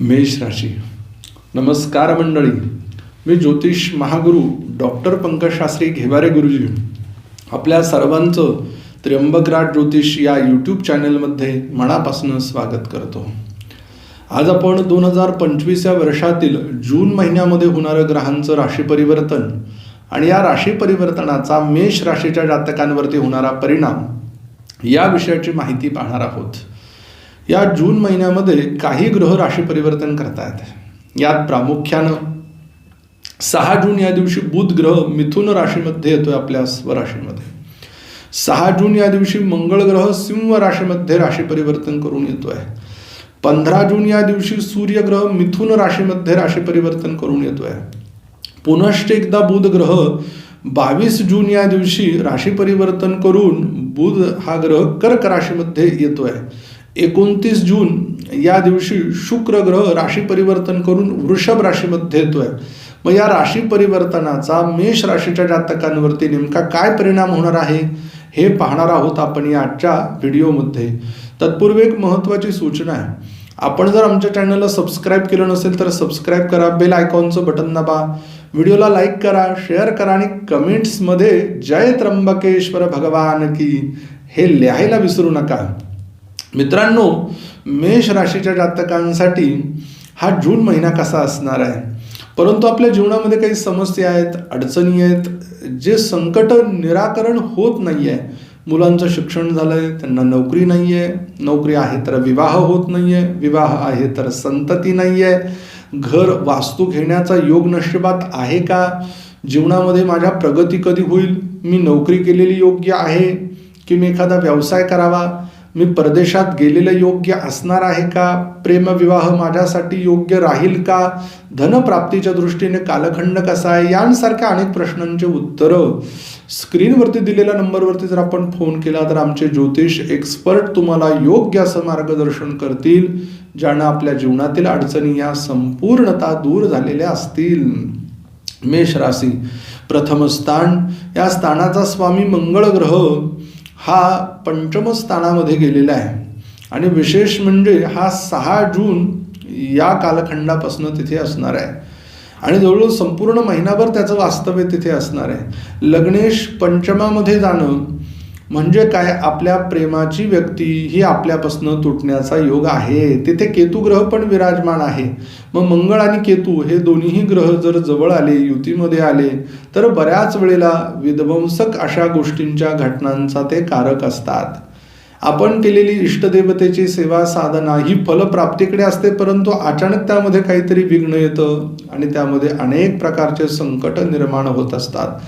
मेष राशी. नमस्कार मंडळी. मी ज्योतिष महागुरु डॉक्टर पंकजशास्त्री घेवारे गुरुजी. आपल्या सर्वांचं त्र्यंबकराट ज्योतिष या यूट्यूब चॅनलमध्ये मनापासून स्वागत करतो. आज आपण दोन हजार पंचवीस या वर्षातील जून महिन्यामध्ये होणारं ग्रहांचं राशी परिवर्तन आणि या राशी परिवर्तनाचा मेष राशीच्या जातकांवरती होणारा परिणाम या विषयाची माहिती पाहणार आहोत. या जून महिन्यामध्ये काही ग्रह राशी परिवर्तन करतायत. यात प्रामुख्यानं सहा जून या दिवशी बुध ग्रह मिथुन राशीमध्ये येतोय आपल्या स्वराशीमध्ये सहा जून या दिवशी मंगळ ग्रह सिंह राशीमध्ये राशी परिवर्तन करून येतोय. पंधरा जून या दिवशी सूर्यग्रह मिथुन राशीमध्ये राशी परिवर्तन करून येतोय. पुनश्च एकदा बुध ग्रह बावीस जून या दिवशी राशी परिवर्तन करून बुध हा ग्रह कर्क राशीमध्ये येतो आहे एकोणतीस जून या दिवशी शुक्र ग्रह राशी परिवर्तन करून वृषभ राशीमध्ये येतो आहे मग या राशी परिवर्तनाचा मेष राशीच्या जातकांवरती नेमका काय परिणाम होणार आहे हे पाहणार आहोत आपण या आजच्या व्हिडिओमध्ये. तत्पूर्वी एक महत्त्वाची सूचना आहे. आपण जर आमच्या चॅनलला सबस्क्राईब केलं नसेल तर सबस्क्राईब करा बेल आयकॉनचं बटन दाबा. व्हिडिओला लाईक करा शेअर करा आणि कमेंट्समध्ये जय त्र्यंबकेश्वर भगवान की हे लिहायला विसरू नका. मित्रांनो मेष राशीच्या जातकांसाठी हा जून महिना कसा असणार आहे? परंतु आपल्या जीवनामध्ये काही समस्या आहेत अडचणी आहेत जे संकट निराकरण होत नाही आहे मुलांचं शिक्षण झालं आहे त्यांना नोकरी नाही आहे नोकरी आहे तर विवाह होत नाही आहे विवाह आहे तर संतती नाही आहे घर वास्तू घेण्याचा योग नशिबात आहे का? जीवनामध्ये माझ्या प्रगती कधी होईल? मी नोकरी केलेली योग्य आहे? की मी एखादा व्यवसाय करावा? मी परदेशात गेलेलं योग्य असणार आहे का? प्रेमविवाह माझ्यासाठी योग्य राहील का? धनप्राप्तीच्या दृष्टीने कालखंड कसा आहे? यांसारख्या अनेक प्रश्नांचे उत्तरं स्क्रीनवरती दिलेल्या नंबरवरती जर आपण फोन केला तर आमचे ज्योतिष एक्सपर्ट तुम्हाला योग्य असं मार्गदर्शन करतील ज्यानं आपल्या जीवनातील अडचणी या संपूर्णता दूर झालेल्या असतील. मेष राशी प्रथम स्थान. या स्थानाचा स्वामी मंगळ ग्रह. हा पंचम स्थानामध्ये गेलेला आहे. आणि विशेष म्हणजे हा सहा जून या कालखंडापासून तिथे असणार आहे. आणि जवळजवळ संपूर्ण महिनाभर त्याचं वास्तव्य तिथे असणार आहे. लग्नेश पंचमामध्ये जाणं म्हणजे काय? आपल्या प्रेमाची व्यक्ती ही आपल्यापासून तुटण्याचा योग आहे. तिथे केतू ग्रह पण विराजमान आहे. मग मंगळ आणि केतू हे दोन्हीही ग्रह जर जवळ आले युतीमध्ये आले तर बऱ्याच वेळेला विध्वंसक अशा गोष्टींच्या घटनांचा ते कारक असतात. आपण केलेली इष्टदेवतेची सेवा साधना ही फलप्राप्तीकडे असते परंतु अचानक त्यामध्ये काहीतरी विघ्न येतं आणि त्यामध्ये अनेक प्रकारचे संकट निर्माण होत असतात.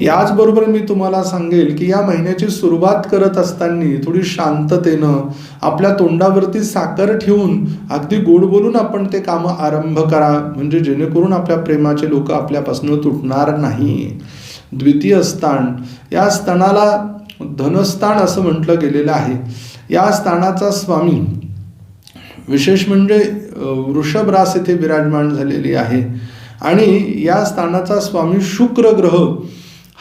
याचबरोबर मी तुम्हाला सांगेल की या महिन्याची सुरुवात करत असताना थोडी शांततेनं आपल्या तोंडावरती साखर ठेवून अगदी गोड बोलून आपण ते कामं आरंभ करा. म्हणजे जेणेकरून आपल्या प्रेमाचे लोक आपल्यापासून तुटणार नाही. द्वितीय स्थान. या स्थानाला धनस्थान असं म्हटलं गेलेलं आहे. या स्थानाचा स्वामी विशेष म्हणजे वृषभ रास येथे विराजमान झालेली आहे. आणि या स्थानाचा स्वामी शुक्र ग्रह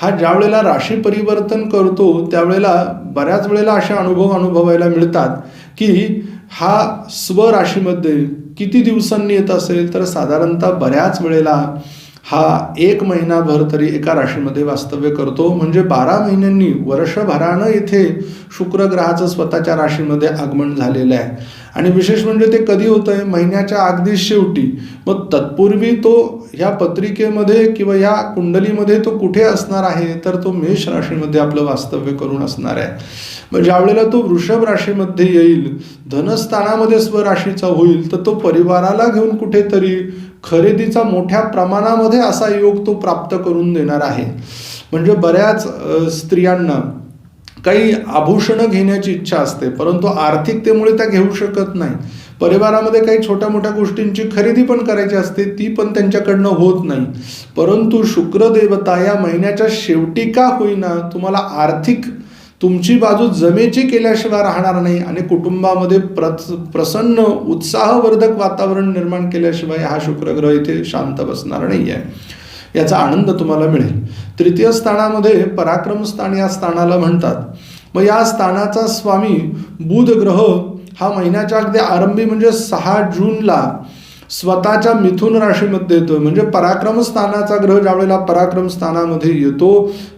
हा ज्या वेळेला राशी परिवर्तन करतो त्यावेळेला बऱ्याच वेळेला असे अनुभव अनुभवायला मिळतात की हा स्वराशीमध्ये किती दिवसांनी येत असेल तर साधारणतः बऱ्याच वेळेला हा एक महिनाभर तरी एका राशीमध्ये वास्तव्य करतो. म्हणजे बारा महिन्यांनी वर्षभरानं इथे शुक्रग्रहाचं स्वतःच्या राशीमध्ये आगमन झालेलं आहे. आणि विशेष म्हणजे ते कधी होतं आहे महिन्याच्या अगदी शेवटी. मग तत्पूर्वी तो ह्या पत्रिकेमध्ये किंवा या कुंडलीमध्ये तो कुठे असणार आहे? तर तो मेष राशीमध्ये आपलं वास्तव्य करून असणार आहे. मग ज्या वेळेला तो वृषभ राशीमध्ये येईल धनस्थानामध्ये स्वराशीचा होईल तर तो परिवाराला घेऊन कुठेतरी खरेदीचा मोठ्या प्रमाणामध्ये असा योग तो प्राप्त करून देणार आहे. म्हणजे बऱ्याच स्त्रियांना काही आभूषणं घेण्याची इच्छा असते परंतु आर्थिकतेमुळे त्या घेऊ शकत नाही. परिवारामध्ये काही छोट्या मोठ्या गोष्टींची खरेदी पण करायची असते ती पण त्यांच्याकडनं होत नाही. परंतु शुक्रदेवता या महिन्याच्या शेवटी का होईना तुम्हाला आर्थिक तुमची बाजू जमेची केल्याशिवाय राहणार नाही आणि कुटुंबामध्ये प्र प्रसन्न उत्साहवर्धक वातावरण निर्माण केल्याशिवाय हा शुक्रग्रह इथे शांत बसणार नाही आहे याचा आनंद तुम्हाला मिळेल. तृतीय स्थानामध्ये पराक्रम स्थान या स्थानाला म्हणतात. मग या स्थानाचा स्वामी बुध ग्रह हा महिन्याच्या अगदी आरंभी म्हणजे सहा जूनला स्वतःच्या मिथुन राशीमध्ये येतो म्हणजे पराक्रम स्थानाचा ग्रह ज्यावेळेला पराक्रम स्थानामध्ये येतो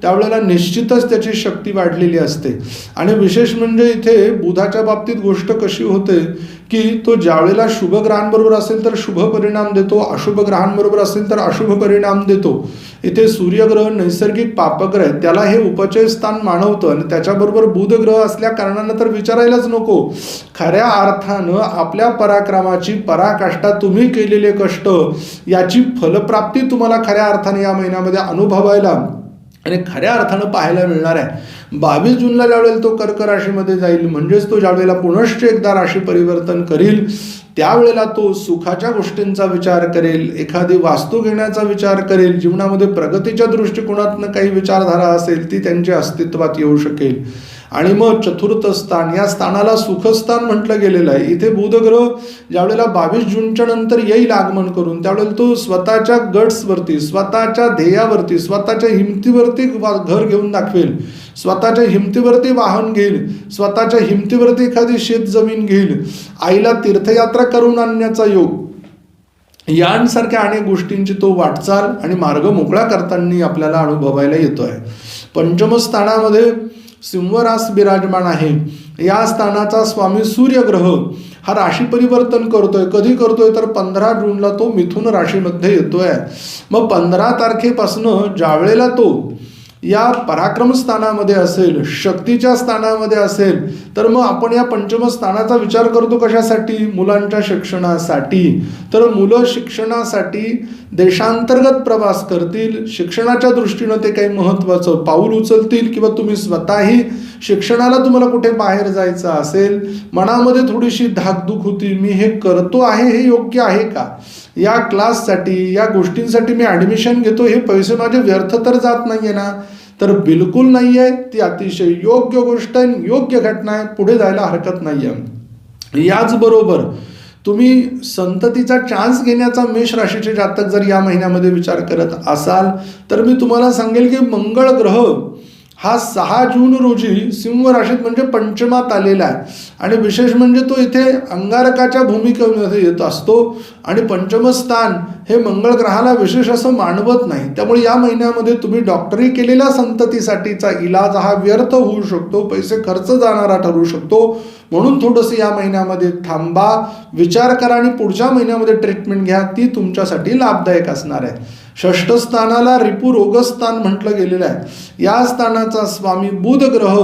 त्यावेळेला निश्चितच त्याची शक्ती वाढलेली असते. आणि विशेष म्हणजे इथे बुधाच्या बाबतीत गोष्ट कशी होते की तो ज्यावेळेला शुभ ग्रहांबरोबर असेल तर शुभ परिणाम देतो अशुभ ग्रहांबरोबर असेल तर अशुभ परिणाम देतो. इथे सूर्यग्रह नैसर्गिक पापग्रह आहे त्याला हे उपचय स्थान मानवतं आणि त्याच्याबरोबर बुधग्रह असल्या कारणानं तर विचारायलाच नको. खऱ्या अर्थानं आपल्या पराक्रमाची पराकाष्ठा तुम्ही केलेले कष्ट याची फलप्राप्ती तुम्हाला खऱ्या अर्थाने या महिन्यामध्ये अनुभवायला आणि खऱ्या अर्थानं पाहायला मिळणार आहे. बावीस जूनला ज्यावेळेला तो कर्क राशीमध्ये जाईल म्हणजेच तो ज्यावेळेला पुनश्च एकदा राशी परिवर्तन करील त्यावेळेला तो सुखाच्या गोष्टींचा विचार करेल एखादी वास्तू घेण्याचा विचार करेल जीवनामध्ये प्रगतीच्या दृष्टिकोनातनं काही विचारधारा असेल ती त्यांच्या अस्तित्वात येऊ शकेल. आणि मग चतुर्थ स्थान या स्थानाला सुखस्थान म्हटलं गेलेलं आहे. इथे बुधग्रह ज्यावेळेला बावीस जूनच्या नंतर येईल आगमन करून त्यावेळेला तो स्वतःच्या गट्सवरती स्वतःच्या ध्येयावरती स्वतःच्या हिमतीवरती वा- घर घेऊन दाखवेल. स्वतःच्या हिमतीवरती वाहन घेईल स्वतःच्या हिमतीवरती एखादी शेत जमीन घेईल. आईला तीर्थयात्रा करून आणण्याचा योग. यांसारख्या अनेक गोष्टींची तो वाटचाल आणि मार्ग मोकळा करताना आपल्याला अनुभवायला येतोय. आहे पंचमस्थानामध्ये सिंहरास विराजमान आहे या स्थानाचा स्वामी सूर्यग्रह हा राशी परिवर्तन करतोय. कधी करतोय? तर पंधरा जूनला तो मिथुन राशीमध्ये येतोय. मग पंधरा तारखेपासनं ज्यावेळेला तो या पराक्रम स्थानामध्ये असेल शक्तीच्या स्थानामध्ये असेल तर मग आपण या पंचम स्थानाचा विचार करतो कशासाठी? मुलांच्या शिक्षणासाठी. तर मुलं शिक्षणासाठी देशांतर्गत प्रवास करतील. शिक्षणाच्या दृष्टीनं ते काही महत्त्वाचं पाऊल उचलतील किंवा तुम्ही स्वतःही शिक्षणाला तुम्हाला कुठे बाहेर जायचं असेल मनामध्ये थोडीशी धाकधूक होती मी हे करतो आहे हे योग्य आहे का? या क्लाससाठी या गोष्टींसाठी मी ॲडमिशन घेतो हे पैसे माझे व्यर्थ तर जात नाही आहे ना? तर बिलकुल नाही आहे ती अतिशय योग्य गोष्ट आहे योग्य घटना आहे पुढे जायला हरकत नाही आहे याचबरोबर तुम्ही संततीचा चान्स घेण्याचा मेष राशीचे जातक जर या महिन्यामध्ये विचार करत असाल तर मी तुम्हाला सांगेल की मंगळ ग्रह हा सहा जून रोजी सिंह राशीत म्हणजे पंचमात आलेला आहे. आणि विशेष म्हणजे तो इथे अंगारकाच्या भूमिकेमध्ये येत असतो. आणि पंचम स्थान हे मंगळ ग्रहाला विशेष असं मानवत नाही. त्यामुळे या महिन्यामध्ये तुम्ही डॉक्टरी केलेल्या संततीसाठीचा इलाज हा व्यर्थ होऊ शकतो. पैसे खर्च जाणारा ठरू शकतो. म्हणून थोडंसं या महिन्यामध्ये थांबा. विचार करा आणि पुढच्या महिन्यामध्ये ट्रीटमेंट घ्या. ती तुमच्यासाठी लाभदायक असणार आहे. षष्ठस्थानाला रिपू रोगस्थान म्हटलं गेलेलं आहे. या स्थानाचा स्वामी बुध ग्रह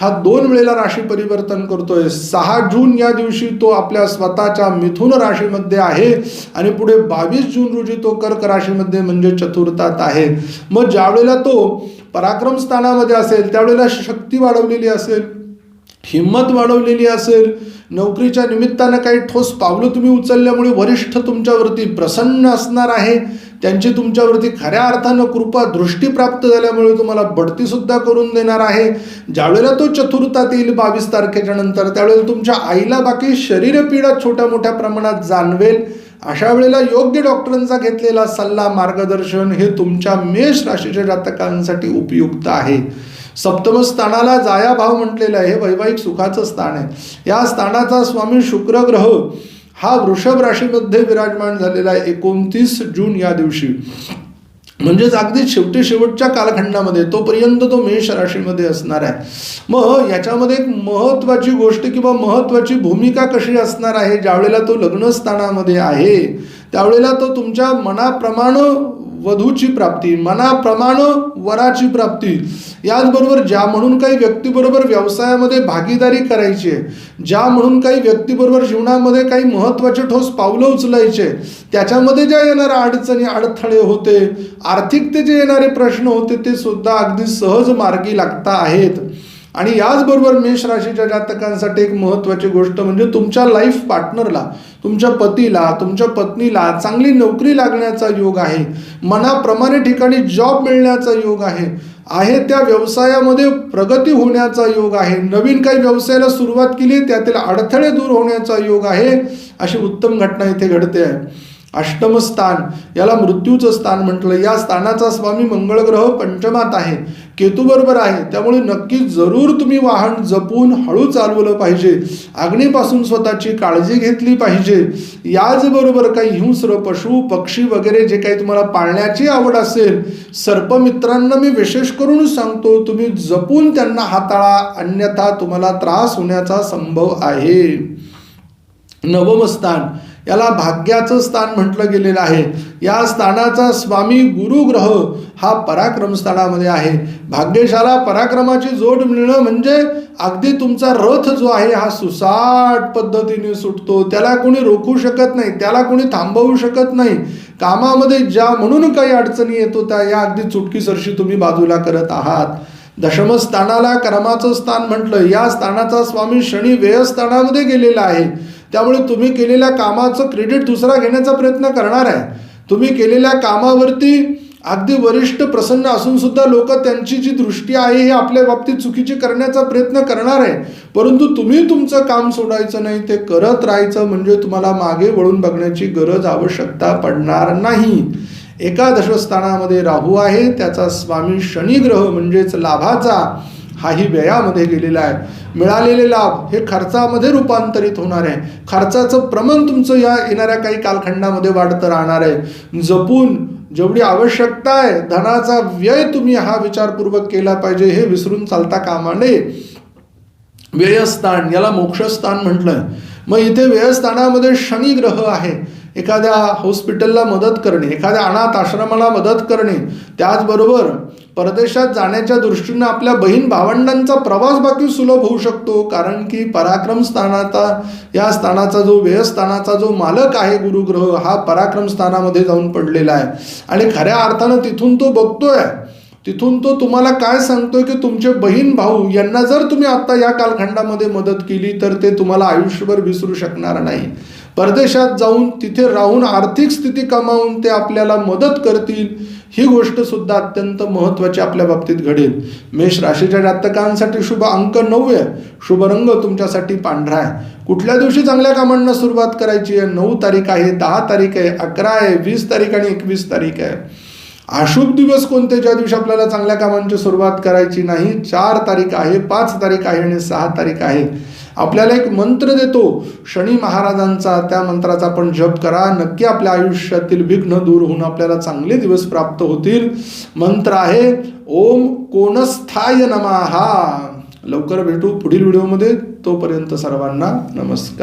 हा दोन वेळेला राशी परिवर्तन करतोय. सहा जून या दिवशी तो आपल्या स्वतःच्या मिथुन राशीमध्ये आहे आणि पुढे बावीस जून रोजी तो कर्क राशीमध्ये म्हणजे चतुर्थात आहे. मग ज्यावेळेला तो पराक्रम स्थानामध्ये असेल त्यावेळेला शक्ती वाढवलेली असेल हिंमत वाढवलेली असेल नोकरीच्या निमित्तानं काही ठोस पावलं तुम्ही उचलल्यामुळे वरिष्ठ तुमच्यावरती प्रसन्न असणार आहे. त्यांची तुमच्यावरती खऱ्या अर्थानं कृपा दृष्टी प्राप्त झाल्यामुळे तुम्हाला बढती सुद्धा करून देणार आहे. ज्यावेळेला तो चतुर्थात येईल बावीस तारखेच्या नंतर त्यावेळेला तुमच्या आईला बाकी शरीरपीडा छोट्या मोठ्या प्रमाणात जाणवेल. अशा वेळेला योग्य डॉक्टरांचा घेतलेला सल्ला मार्गदर्शन हे तुमच्या मेष राशीच्या जातकांसाठी उपयुक्त आहे. सप्तम स्थानाला जाया भाव म्हटलेलं आहे. हे वैवाहिक सुखाचं स्थान आहे. या स्थानाचा स्वामी शुक्र ग्रह हा वृषभ राशीमध्ये विराजमान झालेला आहे एकोणतीस जून या दिवशी. म्हणजेच अगदी शेवटी शेवटच्या कालखंडामध्ये तोपर्यंत तो मेष राशीमध्ये असणार आहे. मग याच्यामध्ये एक महत्त्वाची गोष्ट किंवा महत्त्वाची भूमिका कशी असणार आहे ज्यावेळेला तो लग्न स्थानामध्ये आहे त्यावेळेला तो तुमच्या मनाप्रमाणे वधूची प्राप्ती मनाप्रमाणे वराची प्राप्ती. याचबरोबर ज्या म्हणून काही व्यक्तीबरोबर व्यवसायामध्ये भागीदारी करायची आहे ज्या म्हणून काही व्यक्तीबरोबर जीवनामध्ये काही महत्त्वाचे ठोस पावलं उचलायचे त्याच्यामध्ये ज्या येणाऱ्या अडचणी अडथळे होते आर्थिकतेचे येणारे प्रश्न होते ते सुद्धा अगदी सहज मार्गी लागता आहेत. आणि याचबरोबर मेष राशीच्या जातकांसाठी एक महत्त्वाची गोष्ट म्हणजे तुमच्या लाईफ पार्टनरला तुमच्या पतीला तुमच्या पत्नीला चांगली नोकरी लागण्याचा योग आहे. मनाप्रमाणे ठिकाणी जॉब मिळण्याचा योग आहे. आहे त्या व्यवसायामध्ये प्रगती होण्याचा योग आहे. नवीन काही व्यवसायाला सुरुवात केली त्यातील अडथळे दूर होण्याचा योग आहे अशी उत्तम घटना इथे घडते आहे. अष्टम स्थान याला मृत्यूचं स्थान म्हटलं. या स्थानाचा स्वामी मंगळग्रह पंचमात आहे. केतू बरोबर आहे. त्यामुळे नक्की जरूर तुम्ही वाहन जपून हळू चालवलं पाहिजे. अग्नीपासून स्वतःची काळजी घेतली पाहिजे. याचबरोबर काही हिंस्र पशु पक्षी वगैरे जे काही तुम्हाला पाळण्याची आवड असेल सर्पमित्रांना मी विशेष करून सांगतो तुम्ही जपून त्यांना हाताळा. अन्यथा तुम्हाला त्रास होण्याचा संभव आहे. नवमस्थान. याला भाग्याचं स्थान म्हटलं गेलेलं आहे. या स्थानाचा स्वामी गुरुग्रह हा पराक्रम स्थानामध्ये आहे. भाग्यशाला पराक्रमाची जोड मिळणं म्हणजे अगदी तुमचा रथ जो आहे हा सुसाट पद्धतीने सुटतो. त्याला कोणी रोखू शकत नाही त्याला कोणी थांबवू शकत नाही. कामामध्ये ज्या म्हणून काही अडचणी येतो त्या या अगदी चुटकीसरशी तुम्ही बाजूला करत आहात. दशमस्थानाला कर्माचं स्थान म्हटलं या स्थानाचा स्वामी शनी व्ययस्थानामध्ये गेलेला आहे. त्यामुळे तुम्ही केलेल्या कामाचं क्रेडिट दुसरा घेण्याचा प्रयत्न करणार आहे. तुम्ही केलेल्या कामावरती अगदी वरिष्ठ प्रसन्न असून सुद्धा लोक त्यांची जी दृष्टी आहे हे आपल्या बाबतीत चुकीची करण्याचा प्रयत्न करणार आहे. परंतु तुम्ही तुमचं काम सोडायचं नाही ते करत राहायचं म्हणजे तुम्हाला मागे वळून बघण्याची गरज आवश्यकता पडणार नाही. एका दशस्थानामध्ये राहू आहे त्याचा स्वामी शनिग्रह म्हणजेच लाभाचा. हाही व्ययामध्ये गेलेला आहे. मिळालेले लाभ हे खर्चामध्ये रूपांतरित होणार आहे. खर्चाचं प्रमाण तुमचं या येणाऱ्या काही कालखंडामध्ये वाढतं राहणार आहे. जपून जेवढी आवश्यकता आहे धनाचा व्यय तुम्ही हा विचारपूर्वक केला पाहिजे हे विसरून चालता कामा नये. व्ययस्थान याला मोक्षस्थान म्हटलंय मग इथे व्ययस्थानामध्ये शनी ग्रह आहे. एखाद्या हॉस्पिटलला मदत करणे एखाद्या अनाथ आश्रमाला मदत करणे त्याचबरोबर परदेशात जाण्याच्या दृष्टीनं आपल्या बहीण भावंडांचा प्रवास बाकी सुलभ होऊ शकतो. कारण की पराक्रम स्थानाचा या स्थानाचा जो व्ययस्थानाचा जो मालक आहे गुरुग्रह हा पराक्रम स्थानामध्ये जाऊन पडलेला आहे. आणि खऱ्या अर्थानं तिथून तो बघतोय. तिथून तो तुम्हाला काय सांगतोय की तुमचे बहीण भाऊ यांना जर तुम्ही आता या कालखंडामध्ये मदत केली तर ते तुम्हाला आयुष्यभर विसरू शकणार नाही. परदेशात जाऊन तिथे राहून आर्थिक स्थिती कमावून ते आपल्याला मदत करतील. ही गोष्ट सुद्धा अत्यंत महत्त्वाची आपल्या बाबतीत घडेल. मेष राशीच्या जातकांसाठी शुभ अंक नऊ आहे. शुभ रंग तुमच्यासाठी पांढरा आहे. कुठल्या दिवशी चांगल्या कामांना सुरुवात करायची आहे? नऊ तारीख आहे दहा तारीख आहे अकरा आहे वीस तारीख आणि एकवीस तारीख आहे. अशुभ दिवस कोणते ज्या दिवशी आपल्याला चांगल्या कामांची सुरुवात करायची नाही? चार तारीख आहे पाच तारीख आहे आणि सहा तारीख आहे. आपल्याला एक मंत्र देतो. शनी महाराजांचा त्या मंत्राचा आपण जप करा. नक्की आपल्या आयुष्यातील विघ्न दूर होऊन आपल्याला चांगले दिवस प्राप्त होतील. मंत्र आहे ओम कोणस्थाय नमहा लवकर भेटू पुढील व्हिडिओमध्ये. तोपर्यंत सर्वांना नमस्कार.